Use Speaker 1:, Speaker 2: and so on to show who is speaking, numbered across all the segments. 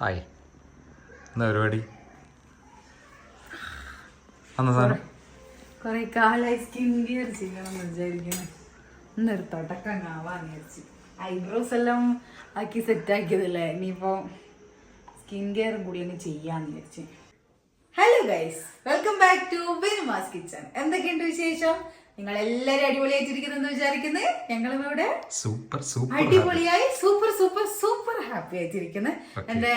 Speaker 1: Hi. എന്താ പരിപാടി? അന്ന് സാധനം?
Speaker 2: കൊറേ കാലായി സ്കിൻ കെയർ ചെയ്യണം എന്ന് വിചാരിക്കണം ഇന്നൊരു തുടക്കം ആവാന്ന് വിചാരിച്ചു. ഐബ്രോസ് എല്ലാം ആക്കി സെറ്റ് ആക്കിയതല്ലേ? ഇനിയിപ്പോ സ്കിൻ കെയറും കൂടി ഒന്ന് ചെയ്യാന്ന് വിചാരിച്ചു. Hello guys welcome back to Binumas kitchen എന്തൊക്കെയുണ്ട് വിശേഷം? നിങ്ങൾ എല്ലാരും അടിപൊളിയായിട്ടിരിക്കുന്നെന്ന് വിചാരിക്കുന്നത് ഞങ്ങളും ഇവിടെ
Speaker 1: സൂപ്പർ സൂപ്പർ
Speaker 2: അടിപൊളിയായി സൂപ്പർ സൂപ്പർ സൂപ്പർ ഹാപ്പി ആയിട്ടിരിക്കുന്നത് എന്റെ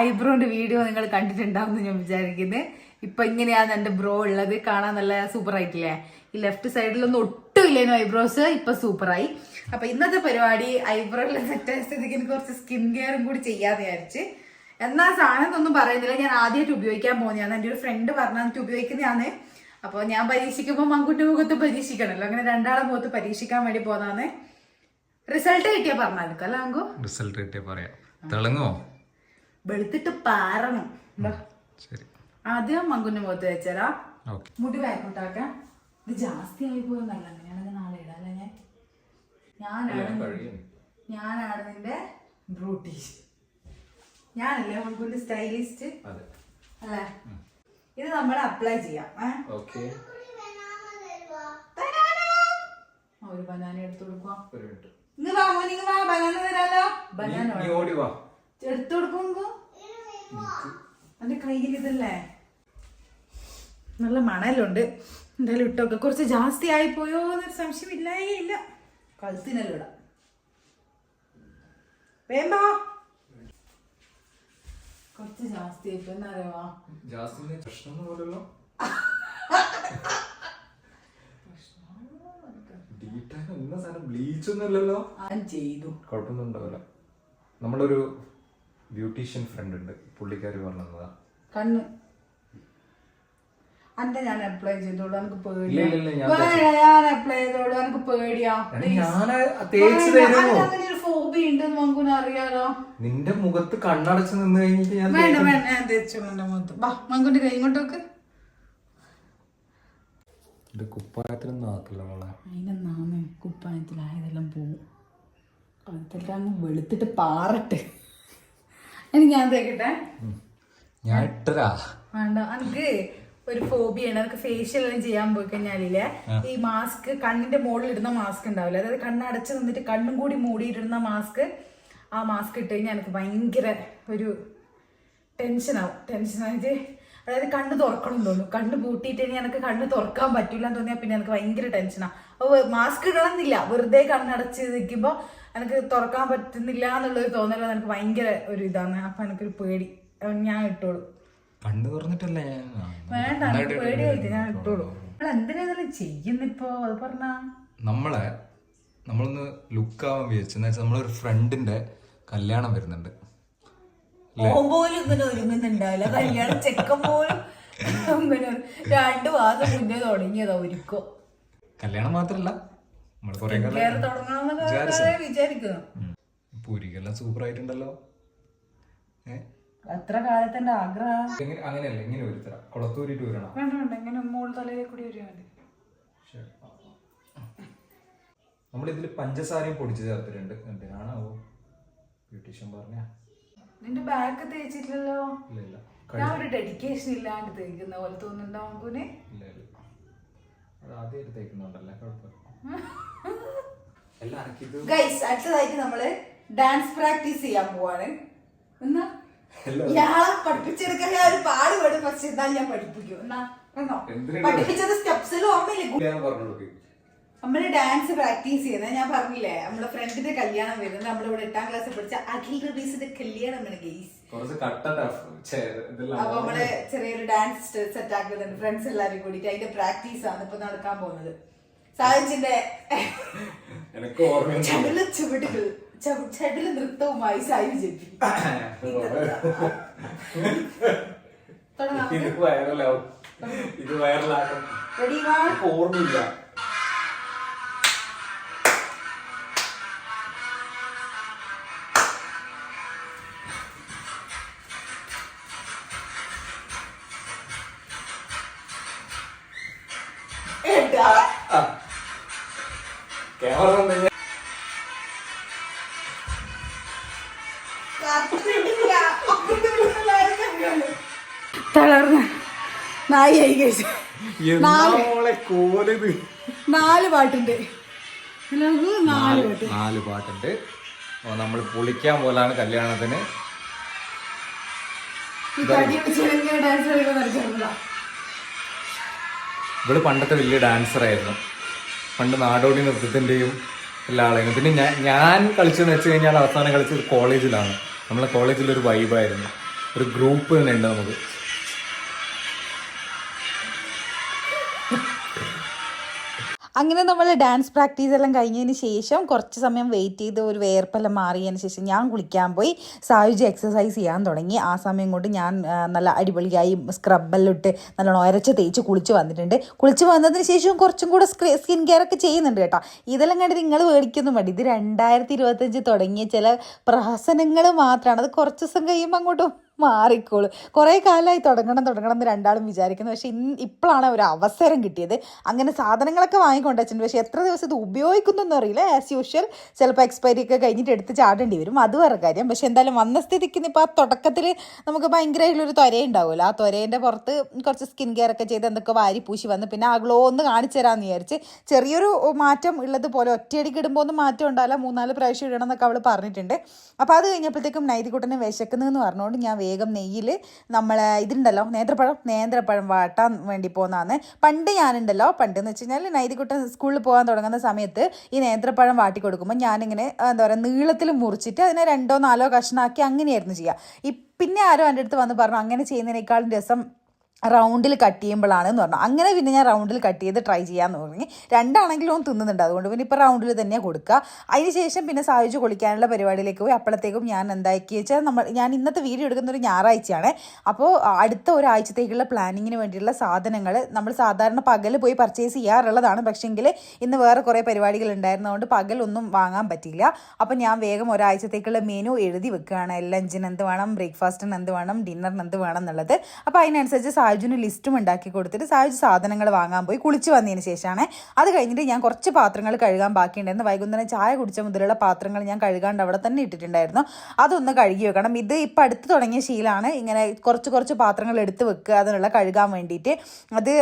Speaker 2: ഐബ്രോന്റെ വീഡിയോ നിങ്ങൾ കണ്ടിട്ടുണ്ടാവും ഞാൻ വിചാരിക്കുന്നത് ഇപ്പൊ ഇങ്ങനെയാണ് എന്റെ ബ്രോ ഉള്ളത്. കാണാൻ നല്ല സൂപ്പർ ആയിട്ടില്ലേ ഈ ലെഫ്റ്റ് സൈഡിലൊന്നും ഒട്ടും ഇല്ലേനു ഐബ്രോസ്? ഇപ്പൊ സൂപ്പറായി. അപ്പൊ ഇന്നത്തെ പരിപാടി ഐബ്രോ എല്ലാം സെറ്റ് ആയ സ്ഥിതിക്ക് എനിക്ക് കുറച്ച് സ്കിൻ കെയറും കൂടി ചെയ്യാന്ന് വിചാരിച്ച്. എന്നാ സാധനം ഒന്നും പറയുന്നില്ല. ഞാൻ ആദ്യമായിട്ട് ഉപയോഗിക്കാൻ പോകുന്നതാണ് എന്റെ ഒരു ഫ്രണ്ട് പറഞ്ഞിട്ട് ഉപയോഗിക്കുന്നതാണ്. അപ്പോൾ ഞാൻ പരീക്ഷിക്കുമ്പോൾ മങ്കുട്ടി മുഖത്ത് പരീക്ഷിക്കണമല്ലോ അങ്ങനെ രണ്ടാളെ മുഖത്ത് പരീക്ഷിക്കാൻ വേണ്ടി പോന്നാന്ന്. റിസൾട്ട് കിട്ടിയാ പറഞ്ഞാൽ അല്ല അങ്കു
Speaker 1: റിസൾട്ട് കിട്ടിയ പറയാം. തിളങ്ങോ?
Speaker 2: വെളുത്തിട്ട് പാറണം.
Speaker 1: ശരി.
Speaker 2: ആദ്യം മങ്കുന്റെ മുഖത്ത് വെച്ചാ
Speaker 1: ഓക്കെ.
Speaker 2: മുടി ബാക്കോട്ടാക്കാം ഇത് ജാസ്തി ആയി പോയെന്നല്ല അങ്ങനെയാണെങ്കിൽ നാളെ ഇടാല്ലേ ഞാൻ? ഞാനാണ് ഞാനാണ് നിന്റെ ബ്രൂട്ടീഷ്. ഞാനല്ലേ മങ്കുന്റെ സ്റ്റൈലിസ്റ്റ് അല്ലേ? ഇത് നമ്മൾ അപ്ലൈ ചെയ്യാം?
Speaker 1: ഓക്കെ
Speaker 2: ഒരു ബനാന എടുത്തു കൊടുക്കാം ഇങ്ങ് വാ മോനെ ഇങ്ങ് വാ ബനാന തരാലോ. ബനാന
Speaker 1: ഓടി വാ.
Speaker 2: എടുത്തു കൊടുക്കുമ്പോ അതിന്റെ കയ്യിൽ ഇതല്ലേ? നല്ല മണലുണ്ട്. എന്തായാലും ഇട്ടൊക്കെ. കുറച്ച് ജാസ്തി ആയി പോയോ എന്നൊരു സംശയം ഇല്ലേ ഇല്ല. കഴുത്തിനെല്ലാം ഇടാം. വേമ്പോ? കുറച്ച് ജാസ്തി ആയിപ്പോ എന്നറിയാമോ
Speaker 1: ജാസ്മിന് പ്രശ്നം പോലല്ലോ ഡീറ്റാൻ എന്ന സാധനം ബ്ലീച്ച് ഒന്നുമല്ലല്ലോ
Speaker 2: ഞാൻ ചെയ്തു.
Speaker 1: കുഴപ്പമൊന്നും ഉണ്ടാവില്ല. നമ്മളൊരു ബ്യൂട്ടീഷ്യൻ ഫ്രണ്ട് ഉണ്ട്. പുള്ളിക്കാരി പറഞ്ഞതാ.
Speaker 2: കണ്ണ്. അന്റെ ഞാൻ അപ്ലൈ ചെയ്തോളൂ. എനിക്ക് പേടിയാ.
Speaker 1: ഞാൻ
Speaker 2: അപ്ലൈ ചെയ്തോളൂ? എനിക്ക് പേടിയാ.
Speaker 1: ഞാൻ തേച്ച് തരുമോ
Speaker 2: ഫോബി ഉണ്ടെന്ന് മങ്കുന് അറിയാലോ?
Speaker 1: നിന്റെ മുഖത്ത് കണ്ണടച്ച് നിന്ന് കഴിഞ്ഞിട്ട് ഞാൻ
Speaker 2: വേണ്ട വേണ്ട ഞാൻ തേച്ചോളൂ എന്റെ മുഖത്ത്. വാ മങ്കുന്റെ കൈ ഇങ്ങോട്ട് വെക്ക്
Speaker 1: ഇത് കുപ്പായത്തിലൊന്നും ആക്കില്ല മോളെ.
Speaker 2: അതിനെന്നാമേ കുപ്പായത്തിലായതെല്ലാം പോവും. അങ്ങ് വെളുത്തിട്ട് പാറട്ടെ. ഇനി ഞാൻ തേക്കട്ടെ.
Speaker 1: ഞാൻ
Speaker 2: വേണ്ട എനിക്ക് ഒരു ഫോബിയാണ്. അതൊക്കെ ഫേഷ്യൽ എല്ലാം ചെയ്യാൻ പോയി കഴിഞ്ഞാലില്ലേ? ഈ മാസ്ക് കണ്ണിന്റെ മുകളിൽ ഇടുന്ന മാസ്ക് ഉണ്ടാവില്ല? അതായത് കണ്ണടച്ച് നിന്നിട്ട് കണ്ണും കൂടി മൂടിയിട്ടിരുന്ന മാസ്ക് ആ മാസ്ക് ഇട്ട് കഴിഞ്ഞാൽ എനിക്ക് ഭയങ്കര ഒരു ടെൻഷനാവും ടെൻഷനായിട്ട് അതായത് കണ്ണ് തുറക്കണം തോന്നും കണ്ണ് പൂട്ടിയിട്ട് ഇനി എനിക്ക് കണ്ണ് തുറക്കാൻ പറ്റില്ല എന്ന് തോന്നിയാൽ പിന്നെ എനിക്ക് ഭയങ്കര ടെൻഷനാണ് അപ്പോൾ മാസ്ക് ഇടണമെന്നില്ല. വെറുതെ കണ്ണടച്ച് നിൽക്കുമ്പോൾ എനിക്ക് തുറക്കാൻ പറ്റുന്നില്ല എന്നുള്ളൊരു തോന്നലാണ് എനിക്ക് ഭയങ്കര ഒരു ഇതാണ്. അപ്പം എനിക്കൊരു പേടി. ഞാൻ ഇട്ടോളൂ.
Speaker 1: കണ്ണു തുറന്നിട്ടല്ലേ?
Speaker 2: വേണ്ട എനിക്ക് പേടിയായിട്ട് ഞാൻ ഇട്ടോളൂ. നമ്മൾ എന്തിനാ ഇതെല്ലാം ചെയ്യുന്നിപ്പോ? അത് പറഞ്ഞാ.
Speaker 1: നമ്മളെ നമ്മളൊന്ന് ലുക്ക് ആവാൻ വിചാരിച്ചു. എന്ന് വെച്ചാൽ നമ്മളൊരു ഫ്രണ്ടിന്റെ കല്യാണം വരുന്നുണ്ട്.
Speaker 2: ഓൻ പോലും ഇങ്ങനെ ഒരുങ്ങുന്നുണ്ടാവില്ല. കല്യാണം ചെക്കൻ പോലും ഇങ്ങനെ രണ്ട് മാസം മുന്നേ തുടങ്ങിയതാ ഒരുക്കോ.
Speaker 1: കല്യാണം മാത്രല്ല. നമ്മൾ കുറെ
Speaker 2: വേറെ തുടങ്ങണമെന്നൊക്കെ വിചാരിക്കുന്നു.
Speaker 1: പൂരിക്കെല്ലാം സൂപ്പർ ആയിട്ടുണ്ടല്ലോ. ഏ?
Speaker 2: അത്ര കാലത്തിന്റെ ആഗ്രഹം.
Speaker 1: അങ്ങനെയല്ല ഇങ്ങനെ ഒരുത്തര കൊളത്തൂരിട്ട് വരണം.
Speaker 2: വേണ്ട വേണ്ട ഇങ്ങനെ മോൾ തലയിൽ കൂടി വരിക മതി.
Speaker 1: നമ്മളിതിൽ പഞ്ചസാരയും പൊടിച്ച് ചേർത്തിട്ടുണ്ട്. ഓ ബ്യൂട്ടീഷ്യൻ പറഞ്ഞ.
Speaker 2: നിന്റെ ബാക്ക് തേച്ചിട്ടില്ലല്ലോ?
Speaker 1: ഇല്ല ഇല്ല.
Speaker 2: ഞാൻ ഒരു ഡെഡിക്കേഷൻ ഇല്ലാണ്ട് തേക്കുന്ന പോലെ തോന്നുന്നുണ്ടോ
Speaker 1: ഇല്ല ഇല്ല. അത് ആദ്യമായിട്ട് തേക്കുന്നുണ്ടല്ലേ? കുഴപ്പമില്ല. എല്ലാം എനിക്കിത്
Speaker 2: ഗൈസ് അടുത്തതായിട്ട് നമ്മൾ ഡാൻസ് പ്രാക്ടീസ് ചെയ്യാൻ പോവാണ്. എന്നാ? ഇയാളെ പഠിപ്പിച്ചെടുക്കാൻ ഞാൻ ഒരു പാട് പാടും പക്ഷെ എന്നാൽ ഞാൻ പഠിപ്പിക്കും. എന്നാ
Speaker 1: എന്തിനാ
Speaker 2: പഠിപ്പിച്ചത് സ്റ്റെപ്സിലും ഓർമ്മയില്ലേ നമ്മൾ ഡാൻസ് പ്രാക്ടീസ് ചെയ്യുന്നത് ഞാൻ പറഞ്ഞില്ലേ? നമ്മുടെ ഫ്രണ്ടിന്റെ കല്യാണം വരുന്നത് നമ്മളിവിടെ എട്ടാം ക്ലാസ്സിൽ പഠിച്ച അഖിൽ റബീസിന്റെ കല്യാണമാണ് ഗെയ്സ് അപ്പൊ നമ്മൾ ചെറിയൊരു ഡാൻസ് സെറ്റ് ആക്കുന്നുണ്ട്. ഫ്രണ്ട്സ് എല്ലാരും കൂടിയിട്ട് അതിന്റെ പ്രാക്ടീസ് ആണ് ഇപ്പൊ നടക്കാൻ പോകുന്നത്. സാഹിച്ചിന്റെ ചുവടുകൾ ചവ- ചടുല നൃത്തവുമായി സായി തുടങ്ങാം.
Speaker 1: ഇത് വൈറലാവും. ഇത് വൈറലാക്കും.
Speaker 2: റെഡി വാ
Speaker 1: എനിക്ക് ഓർമ്മയില്ല.
Speaker 2: കഴിച്ചു
Speaker 1: കോലത്?
Speaker 2: നാല് പാട്ടുണ്ട്. നാല് പാട്ട്.
Speaker 1: നാല് പാട്ടുണ്ട്. നമ്മൾ പൊളിക്കാൻ പോലാണ് കല്യാണത്തിന്. ഇവൾ പണ്ടത്തെ വലിയ ഡാൻസർ ആയിരുന്നു. പണ്ട് നാടോടി നൃത്തത്തിന്റെയും എല്ലാ ആളായിരുന്നു. പിന്നെ ഞാൻ ഞാൻ കളിച്ചെന്ന് വെച്ച് കഴിഞ്ഞാൽ അവസാനം കളിച്ചത് കോളേജിലാണ് നമ്മളെ കോളേജിൽ ഒരു വൈബായിരുന്നു ഒരു ഗ്രൂപ്പ് തന്നെ ഉണ്ട് നമുക്ക്.
Speaker 2: അങ്ങനെ നമ്മൾ ഡാൻസ് പ്രാക്ടീസ് എല്ലാം കഴിഞ്ഞതിന് ശേഷം കുറച്ച് സമയം വെയിറ്റ് ചെയ്ത് ഒരു വേർപ്പെല്ലാം മാറിയതിന് ശേഷം ഞാൻ കുളിക്കാൻ പോയി. സായുജ് എക്സസൈസ് ചെയ്യാൻ തുടങ്ങി. ആ സമയം കൊണ്ട് ഞാൻ നല്ല അടിപൊളിയായി സ്ക്രബെല്ലാം ഇട്ട് നല്ലോണം ഒരച്ച് തേച്ച് കുളിച്ച് വന്നിട്ടുണ്ട്. കുളിച്ച് വന്നതിന് ശേഷം കുറച്ചും കൂടെ സ്കിൻ കെയർ ഒക്കെ ചെയ്യുന്നുണ്ട് കേട്ടോ. ഇതെല്ലാം കണ്ടിട്ട് നിങ്ങൾ മേടിക്കൊന്നും മതി ഇത് രണ്ടായിരത്തി ഇരുപത്തഞ്ച് തുടങ്ങിയ ചില പ്രഹസനങ്ങൾ മാത്രമാണ് അത് കുറച്ച് ദിവസം കഴിയുമ്പോൾ അങ്ങോട്ടും മാറിക്കോളൂ. കുറേ കാലമായി തുടങ്ങണം തുടങ്ങണം എന്ന് രണ്ടാളും വിചാരിക്കുന്നു. പക്ഷേ ഇന്ന് ഇപ്പോഴാണ് ഒരു അവസരം കിട്ടിയത്. അങ്ങനെ സാധനങ്ങളൊക്കെ വാങ്ങിക്കൊണ്ട് വെച്ചിട്ടുണ്ട് പക്ഷെ എത്ര ദിവസം ഇത് ഉപയോഗിക്കുന്നൊന്നും അറിയില്ല. ആസ് യൂഷ്വൽ ചിലപ്പോൾ എക്സ്പയറി ഒക്കെ കഴിഞ്ഞിട്ട് എടുത്ത് ചാടേണ്ടി വരും. അത് വേറെ കാര്യം. പക്ഷെ എന്തായാലും വന്ന സ്ഥിതിക്ക് ഇപ്പോൾ ആ തുടക്കത്തിൽ നമുക്ക് ഭയങ്കരമായിട്ടുള്ളൊരു ത്വര ഉണ്ടാവുമല്ലോ. ആ ത്വരേന്റെ പുറത്ത് കുറച്ച് സ്കിൻ കെയർ ഒക്കെ ചെയ്ത് എന്തൊക്കെ വാരി പൂശി വന്ന് പിന്നെ ആ ഗ്ലോ ഒന്ന് കാണിച്ചു തരാമെന്ന് വിചാരിച്ച് ചെറിയൊരു മാറ്റം ഉള്ളത് പോലെ ഒറ്റയടിക്ക് ഇടുമ്പോൾ ഒന്നും മാറ്റം ഉണ്ടാവില്ല. മൂന്നാൽ പ്രാവശ്യം ഇടണം എന്നൊക്കെ അവൾ പറഞ്ഞിട്ടുണ്ട്. അപ്പോൾ അത് കഴിഞ്ഞപ്പോഴത്തേക്കും നൈതികുട്ടനെ വിശക്കുന്നതെന്ന് പറഞ്ഞുകൊണ്ട് ഞാൻ വേഗം നെയ്യിൽ നമ്മൾ ഇതുണ്ടല്ലോ നേന്ത്രപ്പഴം നേന്ത്രപ്പഴം വാട്ടാൻ വേണ്ടി പോകുന്നതാണ് പണ്ട് ഞാനുണ്ടല്ലോ പണ്ട് എന്ന് വെച്ച് കഴിഞ്ഞാൽ നൈതികുട്ടൻ സ്കൂളിൽ പോകാൻ തുടങ്ങുന്ന സമയത്ത് ഈ നേന്ത്രപ്പഴം വാട്ടി കൊടുക്കുമ്പോൾ ഞാനിങ്ങനെ എന്താ പറയുക നീളത്തിൽ മുറിച്ചിട്ട് അതിനെ രണ്ടോ നാലോ കഷ്ണാക്കി അങ്ങനെയായിരുന്നു ചെയ്യുക പിന്നെ ആരോ എന്റെ അടുത്ത് വന്ന് പറഞ്ഞു അങ്ങനെ ചെയ്യുന്നതിനേക്കാളും രസം റൗണ്ടിൽ കട്ട് ചെയ്യുമ്പോഴാണ് എന്ന് പറഞ്ഞു. അങ്ങനെ പിന്നെ ഞാൻ റൗണ്ടിൽ കട്ട് ചെയ്ത് ട്രൈ ചെയ്യാമെന്ന് തുടങ്ങി. രണ്ടാണെങ്കിലും ഒന്ന് തിന്നുന്നുണ്ട്. അതുകൊണ്ട് പിന്നെ ഇപ്പോൾ റൗണ്ടിൽ തന്നെ കൊടുക്കുക. അതിന് ശേഷം പിന്നെ സാധിച്ച് കുളിക്കാനുള്ള പരിപാടിയിലേക്ക് പോയി. അപ്പോഴത്തേക്കും ഞാൻ എന്താക്കി വെച്ചാൽ നമ്മൾ ഞാൻ ഇന്നത്തെ വീഡിയോ എടുക്കുന്ന ഒരു ഞായറാഴ്ചയാണ്. അപ്പോൾ അടുത്ത ഒരാഴ്ചത്തേക്കുള്ള പ്ലാനിങ്ങിന് വേണ്ടിയിട്ടുള്ള സാധനങ്ങൾ നമ്മൾ സാധാരണ പകൽ പോയി പർച്ചേസ് ചെയ്യാറുള്ളതാണ്. പക്ഷേങ്കിൽ ഇന്ന് വേറെ കുറേ പരിപാടികൾ ഉണ്ടായിരുന്നതുകൊണ്ട് പകലൊന്നും വാങ്ങാൻ പറ്റിയില്ല. അപ്പോൾ ഞാൻ വേഗം ഒരാഴ്ചത്തേക്കുള്ള മെനു എഴുതി വെക്കുകയാണ്. ലഞ്ചിന് എന്ത് വേണം ബ്രേക്ക്ഫാസ്റ്റിന് എന്ത് വേണം ഡിന്നറിന് എന്ത് വേണം എന്നുള്ളത്. അപ്പോൾ അതിനനുസരിച്ച് സായുജിന് ലിസ്റ്റും ഉണ്ടാക്കി കൊടുത്തിട്ട് സായുജ് സാധനങ്ങൾ വാങ്ങാൻ പോയി. കുളിച്ച് വന്നതിന് ശേഷമാണ്. അത് കഴിഞ്ഞിട്ട് ഞാൻ കുറച്ച് പാത്രങ്ങൾ കഴുകാൻ ബാക്കിയുണ്ടായിരുന്നു. വൈകുന്നേരം ചായ കുടിച്ച മുതലുള്ള പാത്രങ്ങൾ ഞാൻ കഴുകാണ്ട് അവിടെ തന്നെ ഇട്ടിട്ടുണ്ടായിരുന്നു. അതൊന്ന് കഴുകി വെക്കണം. ഇത് ഇപ്പം അടുത്ത് തുടങ്ങിയ ശീലമാണ്. ഇങ്ങനെ കുറച്ച് കുറച്ച് പാത്രങ്ങൾ എടുത്ത് വെക്കുക അതിനുള്ള കഴുകാൻ വേണ്ടിയിട്ട്. അത്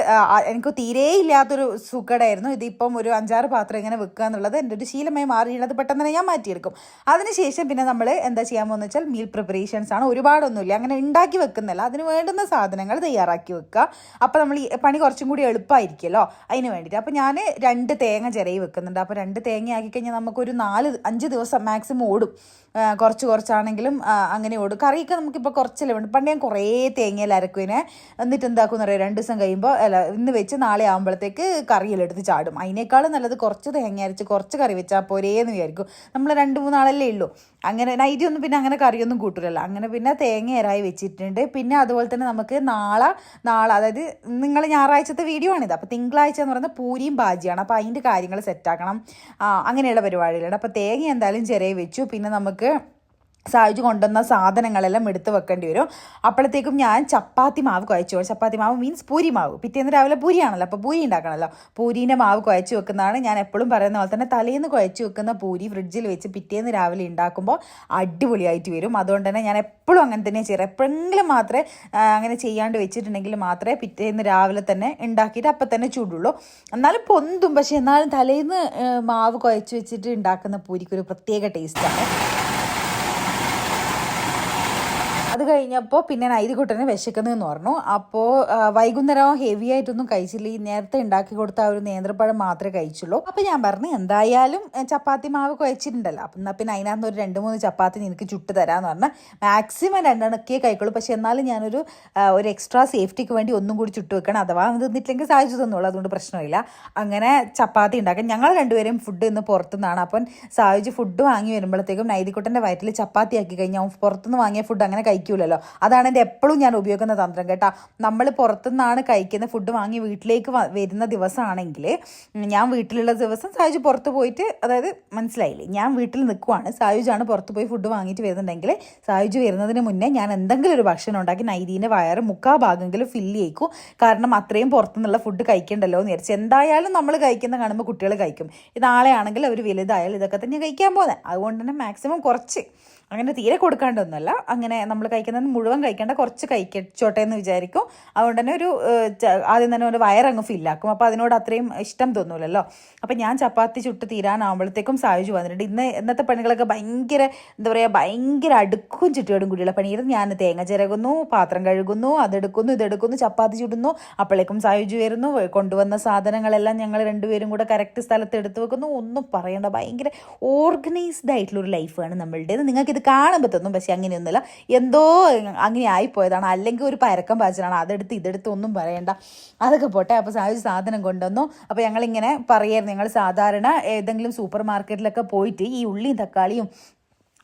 Speaker 2: എനിക്ക് തീരെ ഇല്ലാത്തൊരു സുഖടായിരുന്നു. ഇതിപ്പം ഒരു അഞ്ചാറ് പാത്രം ഇങ്ങനെ വെക്കുക എന്നുള്ളത് എന്റെ ഒരു ശീലമായി മാറിയുള്ളത് പെട്ടെന്ന് തന്നെ ഞാൻ മാറ്റിയെടുക്കും. അതിനുശേഷം പിന്നെ നമ്മൾ എന്താ ചെയ്യാൻ പോകുന്നത് വെച്ചാൽ മീൽ പ്രിപ്പറേഷൻസ് ആണ്. ഒരുപാടൊന്നുമില്ല. അങ്ങനെ ഉണ്ടാക്കി വെക്കുന്നില്ല അതിന് വേണ്ടുന്ന സാധനങ്ങൾ തയ്യാറാക്കി വെക്കുക. അപ്പോൾ നമ്മൾ ഈ പണി കുറച്ചും കൂടി എളുപ്പമായിരിക്കുമല്ലോ അതിന് വേണ്ടിയിട്ട്. അപ്പോൾ ഞാൻ രണ്ട് തേങ്ങ ചിരയി വെക്കുന്നുണ്ട്. അപ്പോൾ രണ്ട് തേങ്ങ ആക്കി കഴിഞ്ഞാൽ നമുക്കൊരു നാല് അഞ്ച് ദിവസം മാക്സിമം ഓടും. കുറച്ച് കുറച്ചാണെങ്കിലും അങ്ങനെ ഓടും കറിയൊക്കെ നമുക്കിപ്പോൾ കുറച്ചല്ലേ വേണ്ട. പണ്ട് ഞാൻ കുറേ തേങ്ങയിൽ അരക്കുവിനെ. എന്നിട്ട് എന്താക്കുമെന്ന് അറിയാം? രണ്ട് ദിവസം കഴിയുമ്പോൾ അല്ല ഇന്ന് വെച്ച് നാളെ ആകുമ്പോഴത്തേക്ക് കറിയിലെടുത്ത് ചാടും. അതിനേക്കാളും നല്ലത് കുറച്ച് തേങ്ങ അരച്ച് കുറച്ച് കറി വെച്ചാൽ പോരേന്ന് വിചാരിക്കും. നമ്മൾ രണ്ട് മൂന്നാളല്ലേ ഉള്ളൂ. അങ്ങനെ നൈറ്റി ഒന്നും പിന്നെ അങ്ങനെ കറിയൊന്നും കൂട്ടില്ലല്ലോ അങ്ങനെ പിന്നെ തേങ്ങ വെച്ചിട്ടുണ്ട്. പിന്നെ അതുപോലെ തന്നെ നമുക്ക് നാളെ നാളെ അതായത് നിങ്ങൾ ഞായറാഴ്ചത്തെ വീഡിയോ ആണിത്. അപ്പോൾ തിങ്കളാഴ്ച എന്ന് പറയുന്നത് പൂരിയും ബാജിയാണ് അപ്പോൾ അതിന്റെ കാര്യങ്ങൾ സെറ്റാക്കണം അങ്ങനെയുള്ള പരിപാടികളുണ്ട് അപ്പോൾ തേങ്ങ എന്തായാലും ചെറിയ വെച്ചു. പിന്നെ നമുക്ക് സായുജ് കൊണ്ടുവന്ന സാധനങ്ങളെല്ലാം എടുത്ത് വെക്കേണ്ടി വരും. അപ്പോഴത്തേക്കും ഞാൻ ചപ്പാത്തി മാവ് കുഴച്ചു ചപ്പാത്തി മാവ് മീൻസ് പൂരി മാവ്. പിറ്റേന്ന് രാവിലെ പൂരിയാണല്ലോ. അപ്പോൾ പൂരി ഉണ്ടാക്കണമല്ലോ പൂരീന്റെ മാവ് കുഴച്ച് വെക്കുന്നതാണ് ഞാൻ എപ്പോഴും പറയുന്ന പോലെ തന്നെ തലേന്ന് കുഴച്ച് വെക്കുന്ന പൂരി ഫ്രിഡ്ജിൽ വെച്ച് പിറ്റേന്ന് രാവിലെ ഉണ്ടാക്കുമ്പോൾ അടിപൊളിയായിട്ട് വരും. അതുകൊണ്ട് തന്നെ ഞാൻ എപ്പോഴും അങ്ങനെ തന്നെ ചെയ്യാറ്. എപ്പോഴെങ്കിലും മാത്രമേ അങ്ങനെ ചെയ്യാണ്ട് വെച്ചിട്ടുണ്ടെങ്കിൽ മാത്രമേ പിറ്റേന്ന് രാവിലെ തന്നെ ഉണ്ടാക്കിയിട്ട് അപ്പം തന്നെ ചൂടുള്ളൂ. എന്നാലും പൊന്തും. പക്ഷേ എന്നാലും തലേന്ന് മാവ് കുഴച്ച് വെച്ചിട്ട് ഉണ്ടാക്കുന്ന പൂരിക്കൊരു പ്രത്യേക ടേസ്റ്റാണ് അത് കഴിഞ്ഞപ്പോൾ പിന്നെ നൈതികുട്ടനെ വിശക്കുന്നതെന്ന് പറഞ്ഞു. അപ്പോൾ വൈകുന്നേരം ഹെവി ആയിട്ടൊന്നും കഴിച്ചില്ല. ഈ നേരത്തെ ഉണ്ടാക്കി കൊടുത്ത ആ ഒരു നേന്ത്രപ്പഴം മാത്രമേ കഴിച്ചുള്ളൂ. അപ്പോൾ ഞാൻ പറഞ്ഞു എന്തായാലും ചപ്പാത്തി മാവ് കുഴച്ചിട്ടുണ്ടല്ലോ. അപ്പം എന്നാൽ പിന്നെ അതിനകത്ത് ഒരു രണ്ട് മൂന്ന് ചപ്പാത്തി നിനക്ക് ചുട്ട് തരാമെന്ന് പറഞ്ഞാൽ മാക്സിമം രണ്ടെണ്ണക്കേ കഴിക്കുള്ളൂ. പക്ഷേ എന്നാലും ഞാനൊരു ഒരു എക്സ്ട്രാ സേഫ്റ്റിക്ക് വേണ്ടി ഒന്നും കൂടി ചുട്ട് വെക്കണം. അഥവാ തിന്നിട്ടില്ലെങ്കിൽ സാധിച്ചു തന്നുള്ളൂ അതുകൊണ്ട് പ്രശ്നമില്ല. അങ്ങനെ ചപ്പാത്തി ഉണ്ടാക്കാൻ ഞങ്ങൾ രണ്ടുപേരും ഫുഡ് ഇന്ന് പുറത്തുനിന്നാണ്. അപ്പം സാഹചര്യം ഫുഡ് വാങ്ങി വരുമ്പോഴത്തേക്കും നൈതിക്കുട്ടന്റെ വയറ്റിൽ ചപ്പാത്തി ആക്കി കഴിഞ്ഞാൽ പുറത്തുനിന്ന് വാങ്ങിയ ഫുഡ് അങ്ങനെ കഴിക്കൂലല്ലോ. അതാണ് എന്റെ എപ്പോഴും ഞാൻ ഉപയോഗിക്കുന്ന തന്ത്രം കേട്ടോ. നമ്മൾ പുറത്തുനിന്നാണ് കഴിക്കുന്ന ഫുഡ് വാങ്ങി വീട്ടിലേക്ക് വരുന്ന ദിവസമാണെങ്കിൽ ഞാൻ വീട്ടിലുള്ള ദിവസം സായുജ് പുറത്ത് പോയിട്ട് അതായത് മനസ്സിലായില്ലേ? ഞാൻ വീട്ടിൽ നിൽക്കുവാണ്. സായുജാണ് പുറത്ത് പോയി ഫുഡ് വാങ്ങിയിട്ട് വരുന്നുണ്ടെങ്കിൽ സായുജ് വരുന്നതിന് മുന്നേ ഞാൻ എന്തെങ്കിലും ഒരു ഭക്ഷണം ഉണ്ടാക്കി നൈദീന്റെ വയറ് മുക്കാ ഭാഗമെങ്കിലും ഫില്ല് ചെയ്യിക്കും. കാരണം അത്രയും പുറത്തുനിന്നുള്ള ഫുഡ് കഴിക്കണ്ടല്ലോ എന്ന് വിചാരിച്ച് എന്തായാലും നമ്മൾ കഴിക്കുന്ന കാണുമ്പോൾ കുട്ടികൾ കഴിക്കും. നാളെ ആണെങ്കിൽ അവർ വലുതായാലും ഇതൊക്കെ തന്നെ കഴിക്കാൻ പോകുന്നത്. അതുകൊണ്ട് തന്നെ മാക്സിമം കുറച്ച് അങ്ങനെ തീരെ കൊടുക്കാണ്ടൊന്നുമല്ല. അങ്ങനെ നമ്മൾ കഴിക്കുന്നത് മുഴുവൻ കഴിക്കേണ്ട കുറച്ച് കഴിക്കച്ചോട്ടെ എന്ന് വിചാരിക്കും. അതുകൊണ്ട് തന്നെ ഒരു ആദ്യം തന്നെ ഒരു വയറങ്ങ് ഫില്ലാക്കും. അപ്പോൾ അതിനോട് അത്രയും ഇഷ്ടം തോന്നൂലല്ലോ. അപ്പം ഞാൻ ചപ്പാത്തി ചുട്ട് തീരാനാവുമ്പോഴത്തേക്കും സായുജ് വന്നിട്ടുണ്ട്. ഇന്ന് ഇന്നത്തെ പണികളൊക്കെ ഭയങ്കര എന്താ പറയുക ഭയങ്കര അടുക്കും ചുറ്റുപാടും കൂടിയുള്ള പണിയായിരുന്നു. ഞാൻ തേങ്ങ ചിരകുന്നു പാത്രം കഴുകുന്നു അതെടുക്കുന്നു ഇതെടുക്കുന്നു ചപ്പാത്തി ചുടുന്നു. അപ്പോഴേക്കും സായുജ് വരുന്നു കൊണ്ടുവന്ന സാധനങ്ങളെല്ലാം ഞങ്ങൾ രണ്ടുപേരും കൂടെ കറക്റ്റ് സ്ഥലത്ത് എടുത്തു വെക്കുന്നു. ഒന്നും പറയണ്ട ഭയങ്കര ഓർഗനൈസ്ഡ് ആയിട്ടുള്ള ഒരു ലൈഫാണ് നമ്മളുടേത്. നിങ്ങൾക്ക് ഇത് കാണുമ്പോൾ തോന്നും പക്ഷെ അങ്ങനെയൊന്നുമില്ല. എന്തോ അങ്ങനെ ആയിപ്പോയതാണ്. അല്ലെങ്കിൽ ഒരു പരക്കം പാച്ചലാണ് അതെടുത്ത് ഇതെടുത്ത് ഒന്നും പറയണ്ട. അതൊക്കെ പോട്ടെ. അപ്പോൾ ആ ഒരു സാധനം കൊണ്ടുവന്നു. അപ്പോൾ ഞങ്ങളിങ്ങനെ പറയായിരുന്നു. ഞങ്ങൾ സാധാരണ ഏതെങ്കിലും സൂപ്പർ മാർക്കറ്റിലൊക്കെ പോയിട്ട് ഈ ഉള്ളിയും തക്കാളിയും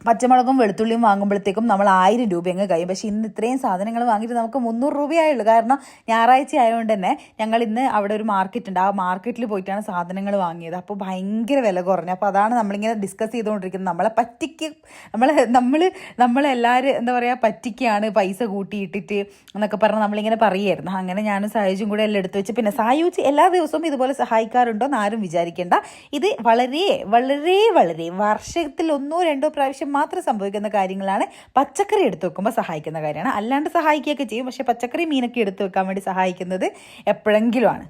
Speaker 2: പച്ചമുളകും വെളുത്തുള്ളിയും വാങ്ങുമ്പോഴത്തേക്കും നമ്മൾ ആയിരം രൂപ അങ്ങ് കഴിയും. പക്ഷേ ഇന്ന് ഇത്രയും സാധനങ്ങൾ വാങ്ങിയിട്ട് നമുക്ക് മുന്നൂറ് രൂപയായുള്ളൂ. കാരണം ഞായറാഴ്ച ആയതുകൊണ്ട് തന്നെ ഞങ്ങൾ ഇന്ന് അവിടെ ഒരു മാർക്കറ്റ് ഉണ്ട്. ആ മാർക്കറ്റിൽ പോയിട്ടാണ് സാധനങ്ങൾ വാങ്ങിയത്. അപ്പോൾ ഭയങ്കര വില കുറഞ്ഞു. അപ്പോൾ അതാണ് നമ്മളിങ്ങനെ ഡിസ്കസ് ചെയ്തുകൊണ്ടിരിക്കുന്നത്. നമ്മളെ പറ്റിക്ക് നമ്മൾ നമ്മൾ നമ്മളെല്ലാവരും എന്താ പറയുക പറ്റിക്കാണ് പൈസ കൂട്ടിയിട്ടിട്ട് എന്നൊക്കെ പറഞ്ഞ് നമ്മളിങ്ങനെ പറയുമായിരുന്നു അങ്ങനെ ഞാനും സായുജും കൂടെ എല്ലാം എടുത്തു വെച്ച് പിന്നെ സായുജ് എല്ലാ ദിവസവും ഇതുപോലെ സഹായിക്കാറുണ്ടോ എന്ന് ആരും വിചാരിക്കേണ്ട. ഇത് വളരെ വളരെ വളരെ വർഷത്തിൽ ഒന്നോ രണ്ടോ പ്രാവശ്യം മാത്രം സംഭവിക്കുന്ന കാര്യങ്ങളാണ് പച്ചക്കറി എടുത്തു വെക്കുമ്പോൾ സഹായിക്കുന്ന കാര്യമാണ്. അല്ലാണ്ട് സഹായിക്കുകയൊക്കെ ചെയ്യും. പക്ഷേ പച്ചക്കറി മീനൊക്കെ എടുത്തു വെക്കാൻ വേണ്ടി സഹായിക്കുന്നത് എപ്പോഴെങ്കിലും ആണ്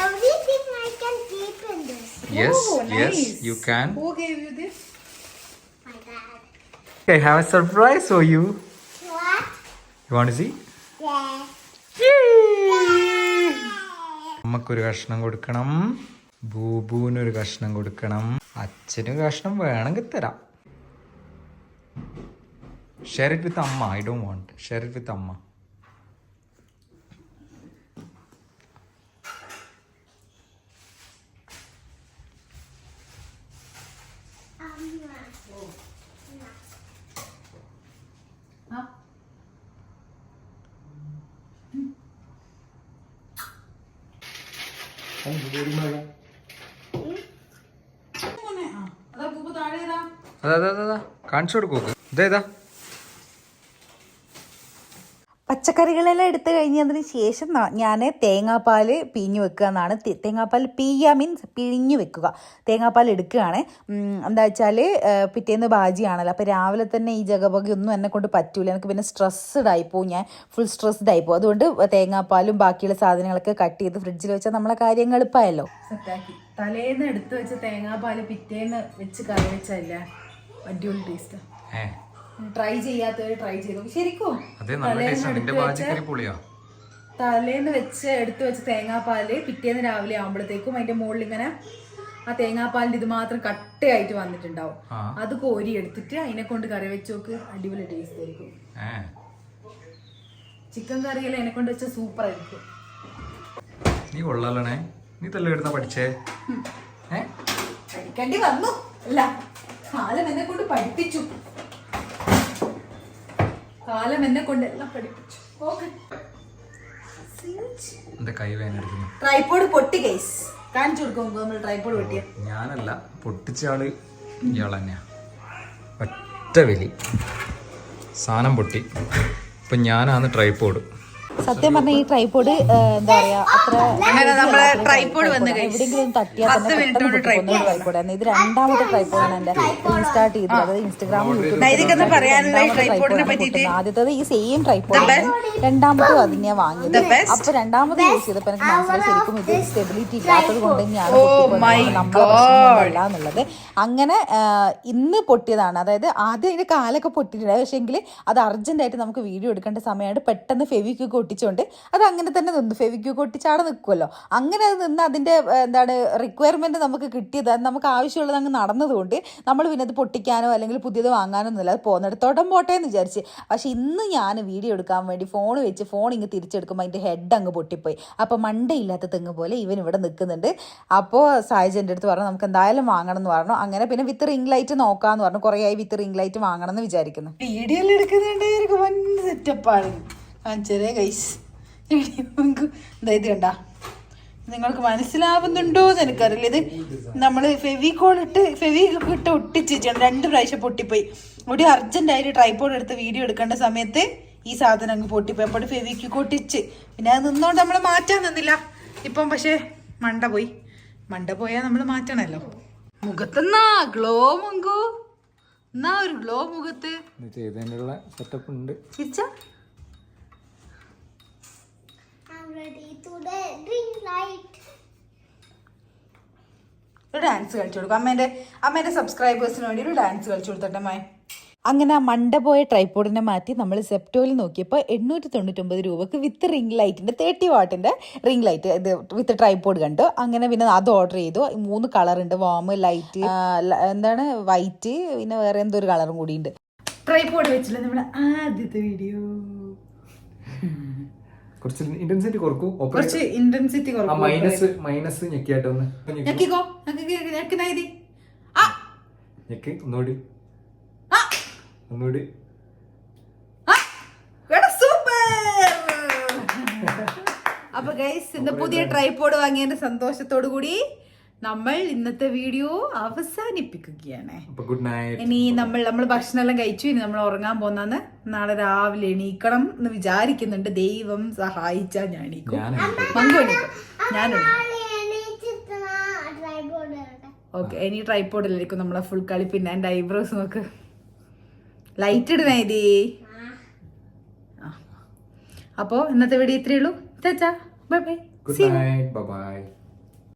Speaker 3: Everything I can keep in this.
Speaker 1: Yes yes you can
Speaker 3: My dad.
Speaker 1: I have a surprise for you
Speaker 3: What?
Speaker 1: You want see
Speaker 3: Yeah.
Speaker 1: അമ്മക്കൊരു കഷ്ണം കൊടുക്കണം. ബൂബുവിനൊരു കഷ്ണം കൊടുക്കണം. അച്ഛനും കഷ്ണം വേണമെങ്കിൽ തരാം. ഷെയർ ഇറ്റ് വിത്ത് അമ്മ. I don't want share it with അമ്മ അതാ അതാ അതാ കാണിച്ചു കൊടുക്കൂ ഇതേതാ
Speaker 2: പച്ചക്കറികളെല്ലാം എടുത്തു കഴിഞ്ഞതിന് ശേഷം ഞാൻ തേങ്ങാപ്പാൽ പിഴിഞ്ഞു വെക്കുക എന്നാണ്. തേങ്ങാപ്പാൽ പിഴിയുക മീൻസ് പിഴിഞ്ഞു വെക്കുക. തേങ്ങാപ്പാൽ എടുക്കുകയാണ്. എന്താ വെച്ചാൽ പിറ്റേന്ന് ബാജിയാണല്ലോ അപ്പോൾ രാവിലെ തന്നെ ഈ ജഗപൊക ഒന്നും എന്നെ കൊണ്ട് പറ്റൂല. എനിക്ക് പിന്നെ സ്ട്രെസ്ഡ് ആയിപ്പോവും ഞാൻ. ഫുൾ സ്ട്രെസ്ഡ് ആയിപ്പോവും അതുകൊണ്ട് തേങ്ങാപ്പാലും ബാക്കിയുള്ള സാധനങ്ങളൊക്കെ കട്ട് ചെയ്ത് ഫ്രിഡ്ജിൽ വെച്ചാൽ നമ്മളെ കാര്യങ്ങൾ എളുപ്പമായല്ലോ സെറ്റാക്കി തലേന്ന് എടുത്ത് വെച്ച തേങ്ങാപ്പാൽ പിറ്റേന്ന് വെച്ച് കറി വെച്ചല്ല അടിപൊളി ട്രൈ ചെയ്യാത്തവർ ട്രൈ ചെയ്തു. ശരിക്കും തലേന്ന് വെച്ച് എടുത്തു വെച്ച തേങ്ങാപ്പാൽ പിറ്റേന്ന് രാവിലെ ആകുമ്പോഴത്തേക്കും അതിന്റെ മുകളിൽ ഇങ്ങനെ ആ തേങ്ങാപ്പാലിന്റെ ഇത് മാത്രം കട്ടയായിട്ട് വന്നിട്ടുണ്ടാവും. അത് കോരി എടുത്തിട്ട് അതിനെ കൊണ്ട് കറി വെച്ചോക്ക് അടിപൊളി ടേസ്റ്റ് ആയിരിക്കും. ചിക്കൻ കറിയെല്ലാം എന്നെ കൊണ്ട് വെച്ചാൽ സൂപ്പർ ആയിരിക്കും.
Speaker 1: നീ കൊള്ളാലണേ. നീ തല്ല പഠിച്ചേ?
Speaker 2: പഠിക്കേണ്ടി വന്നു. അല്ല. കാലം എന്നെ കൊണ്ട് പഠിപ്പിച്ചു. കാലം എന്നെ കൊണ്ട് എല്ലാം പഠിപ്പിച്ചു. ഓക്കെ ട്രൈപ്പോഡ് പൊട്ടി കേസ് കാണിച്ചു കൊടുക്കും നമ്മൾ ട്രൈപോഡ് പൊട്ടിയ.
Speaker 1: ഞാനല്ല പൊട്ടിച്ച ആൾ ഇയാൾ തന്നെയാ. ഒറ്റ വലി സാധനം പൊട്ടി. ഇപ്പൊ ഞാനാണ് ട്രൈപ്പോഡ്
Speaker 2: സത്യം പറഞ്ഞ ഈ ട്രൈപോഡ് എന്താ പറയാ അത്ര അങ്ങനെ നമ്മളെ ട്രൈപോഡ് വന്ന് എവിടെയെങ്കിലും തട്ടിയാൽ തന്നെ ഒരു ഇത് രണ്ടാമത്തെ ട്രൈപോഡാണ് എന്റെ സ്റ്റാർട്ട് ചെയ്തത്. അതായത് ഇൻസ്റ്റാഗ്രാം ആദ്യത്തത് ഈ സെയിം ട്രൈപോഡ് രണ്ടാമതും അത് ഞാൻ വാങ്ങിയത്. അപ്പൊ രണ്ടാമത് യൂസ് ചെയ്തപ്പോ എനിക്ക് മനസ്സിലായി ശരിക്കും ഇത് സ്റ്റെബിലിറ്റി ഇല്ലാത്തത് കൊണ്ട് തന്നെയാണ്. നമ്മുടെ പ്രശ്നമൊന്നുമല്ല എന്നുള്ളത്. അങ്ങനെ ഇന്ന് പൊട്ടിയതാണ്. അതായത് ആദ്യം അതിന്റെ കാലൊക്കെ പൊട്ടിയിട്ടുണ്ട്. പക്ഷേങ്കിൽ അത് അർജന്റായിട്ട് നമുക്ക് വീഡിയോ എടുക്കേണ്ട സമയമായിട്ട് പെട്ടെന്ന് ഫെവിക്യൂക്ക് ഒട്ടിച്ചുകൊണ്ട് അത് അങ്ങനെ തന്നെ നിന്നു ഫെവിക്യൂക്ക് ഒട്ടിച്ചാടെ നിൽക്കുമല്ലോ അങ്ങനെ അത് നിന്ന് അതിന്റെ എന്താണ് റിക്വയർമെന്റ് നമുക്ക് കിട്ടിയത് അത് നമുക്ക് ആവശ്യമുള്ളത് അങ്ങ് നടന്നതുകൊണ്ട് നമ്മൾ പിന്നെ അത് പൊട്ടിക്കാനോ അല്ലെങ്കിൽ പുതിയത് വാങ്ങാനോ ഒന്നുമില്ല. അത് പോകുന്നിടത്തോട്ടം പോട്ടെ എന്ന് വിചാരിച്ച്. പക്ഷെ ഇന്ന് ഞാൻ വീഡിയോ എടുക്കാൻ വേണ്ടി ഫോൺ വെച്ച് ഫോൺ ഇങ്ങ് തിരിച്ചെടുക്കുമ്പോൾ അതിന്റെ ഹെഡ് അങ്ങ് പൊട്ടിപ്പോയി. അപ്പോൾ മണ്ടയില്ലാത്ത തെങ്ങ് പോലെ ഇവൻ ഇവിടെ നിൽക്കുന്നുണ്ട് അപ്പോൾ സായജന്റെ അടുത്ത് പറഞ്ഞു നമുക്ക് എന്തായാലും വാങ്ങണം എന്ന് പറഞ്ഞു. അങ്ങനെ പിന്നെ വിത്ത് റിംഗ് ലൈറ്റ് നോക്കാന്ന് പറഞ്ഞു. കുറേ ആയി വിത്ത് റിംഗ് ലൈറ്റ് വാങ്ങണം എന്ന് വിചാരിക്കുന്നു. വീഡിയോയിൽ എടുക്കുന്നുണ്ട് വൻ സെറ്റപ്പാണ് കാണിച്ചേ കൈസ് ഇത് കണ്ട. നിങ്ങൾക്ക് മനസ്സിലാവുന്നുണ്ടോ എന്ന് എനിക്കറിയില്ല. ഇത് നമ്മൾ ഫെവിക്കോൾ ഇട്ട് ഫെവി ഇട്ട് ഒട്ടിച്ച് രണ്ട് പ്രാവശ്യം പൊട്ടിപ്പോയി. ഒരു അർജന്റ് ആയിട്ട് ട്രൈപ്പോഡ് എടുത്ത് വീഡിയോ എടുക്കേണ്ട സമയത്ത് ഈ സാധനം അങ്ങ് പൊട്ടിപ്പോയി. അപ്പോൾ ഫെവിക്ക് കൊട്ടിച്ച് പിന്നെ അത് നിന്നോണ്ട് നമ്മൾ മാറ്റാൻ നിന്നില്ല. ഇപ്പം പക്ഷേ മണ്ട പോയി. മണ്ട പോയാൽ നമ്മൾ മാറ്റണല്ലോ. മുഖത്തെന്നാ ഗ്ലോ മങ്കു? എന്നാ ഒരു ഗ്ലോ മുഖത്ത്?
Speaker 1: ചെയ്തതിനുള്ള സെറ്റപ്പ് ഉണ്ട്.
Speaker 3: Ready to the ring light.
Speaker 2: ഒരു ഡാൻസ് കളിച്ചു കൊടുക്കും. അമ്മേന്റെ അമ്മേന്റെ സബ്സ്ക്രൈബേഴ്സിന് വേണ്ടി ഒരു ഡാൻസ് കളിച്ചു കൊടുത്തട്ടെ മായ അങ്ങനെ ആ മണ്ട പോയ ട്രൈപ്പോഡിനെ മാറ്റി നമ്മൾ സെപ്റ്റോയിൽ നോക്കിയപ്പോൾ എണ്ണൂറ്റി തൊണ്ണൂറ്റൊമ്പത് രൂപക്ക് വിത്ത് റിംഗ് ലൈറ്റിന്റെ തേർട്ടി വാട്ടിന്റെ റിംഗ് ലൈറ്റ് ഇത് വിത്ത് ട്രൈപ്പോഡ് കണ്ടു. അങ്ങനെ പിന്നെ അത് ഓർഡർ ചെയ്തു. മൂന്ന് കളറുണ്ട് ഉണ്ട്. വാം ലൈറ്റ് എന്താണ്? വൈറ്റ് പിന്നെ വേറെ എന്തോ ഒരു കളറും കൂടിയുണ്ട് ഉണ്ട്. ട്രൈപ്പോഡ് വെച്ചില്ല നമ്മുടെ ആദ്യത്തെ വീഡിയോ
Speaker 1: കുറച്ച് ഇന്റൻസിറ്റി കുറക്കൂ
Speaker 2: കുറച്ച് ഇന്റൻസിറ്റി
Speaker 1: ആ മൈനസ് മൈനസ് ഞെക്കിയായിട്ടൊന്ന് ഒന്ന്
Speaker 2: ഞെക്കിക്കോ? ഞെക്കി
Speaker 1: ഞെക്ക് ഒന്നുകൂടി.
Speaker 2: ആ.
Speaker 1: ഒന്നുകൂടി!
Speaker 2: അപ്പൊ ഗൈസ് ഇന്ന് പുതിയ ട്രൈപോഡ് വാങ്ങിയതിന്റെ സന്തോഷത്തോടു കൂടി നമ്മൾ ഇന്നത്തെ വീഡിയോ അവസാനിപ്പിക്കുകയാണ്.
Speaker 1: ഗുഡ് നൈറ്റ്
Speaker 2: ഇനി നമ്മൾ നമ്മൾ ഭക്ഷണമെല്ലാം കഴിച്ചു ഇനി നമ്മൾ ഉറങ്ങാൻ പോന്നാന്ന് നാളെ രാവിലെ എണീക്കണം എന്ന് വിചാരിക്കുന്നുണ്ട്. ദൈവം സഹായിച്ചാ ഞാൻ എണീക്കും. മങ്കു ഓക്കെ ഇനി ട്രൈപോഡിലായിരിക്കും നമ്മളെ ഫുൾ കളി. പിന്നെ എന്റെ ഐബ്രോസ് നോക്ക്. ലൈറ്റ് ഇടണേ ഇതേ. അപ്പോൾ ഇന്നത്തെ വീഡിയോ ഇത്രയേ ഉള്ളൂ. ചാച്ചാ bye bye
Speaker 1: good night bye